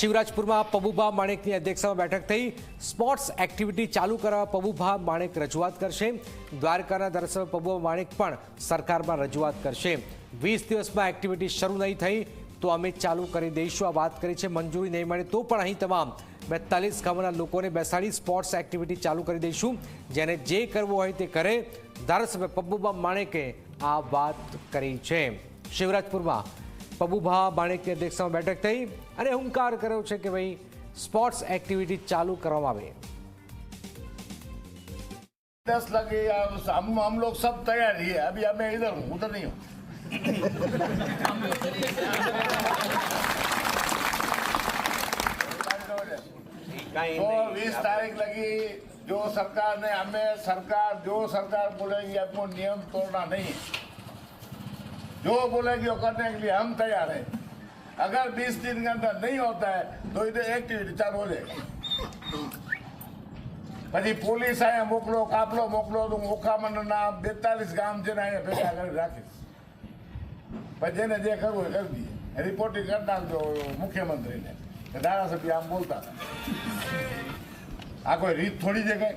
શિવરાજપુરમાં પબુભા માણેકની અધ્યક્ષતામાં બેઠક થઈ સ્પોર્ટ્સ એક્ટિવિટી ચાલુ કરવા પબુભા માણેક રજૂઆત કરશે. દ્વારકાના ધારાસભ્ય પબુભા માણેક પણ સરકારમાં રજૂઆત કરશે. વીસ દિવસમાં એક્ટિવિટી શરૂ નહીં થઈ તો અમે ચાલુ કરી દઈશું. આ વાત કરી છે મંજૂરી નહીં મળે તો પણ અહીં તમામ બેતાલીસ ગામના લોકોને બેસાડી સ્પોર્ટ્સ એક્ટિવિટી ચાલુ કરી દઈશું. જેને જે કરવું હોય તે કરે. ધારાસભ્ય પબુભા માણેકે આ વાત કરી છે. શિવરાજપુરમાં પબુભા માણેકની અધ્યક્ષતામાં બેઠક થઈ અને હુંકાર કર્યો છે કે ભાઈ સ્પોર્ટ્સ એક્ટિવિટી ચાલુ કરવામાં આવે दस लगे या हम हम लोग सब तैयार ही है अभी हमें इधर हूँ उधर नहीं हूँ तो बीस तारीख लगी जो सरकार ने हमें सरकार जो सरकार बोलेगी हमको नियम तोड़ना नहीं जो बोलेगी वो करने के लिए हम तैयार हैं अगर 20 दिन के अंदर नहीं होता है तो इधर एक्टिविटी चालू हो जाएगी પછી પોલીસ અહીંયા મોકલો કાફલો મોકલો તો ઓખામણના બેતાલીસ ગામ છે ને અહીંયા ભેગા કરી રાખીશ પછી જેને જે કરવું એ કરી દઈએ રિપોર્ટિંગ કરી નાખજો મુખ્યમંત્રીને કે ધારાસભ્ય આમ બોલતા હતા આ કોઈ રીત થોડી છે કઈ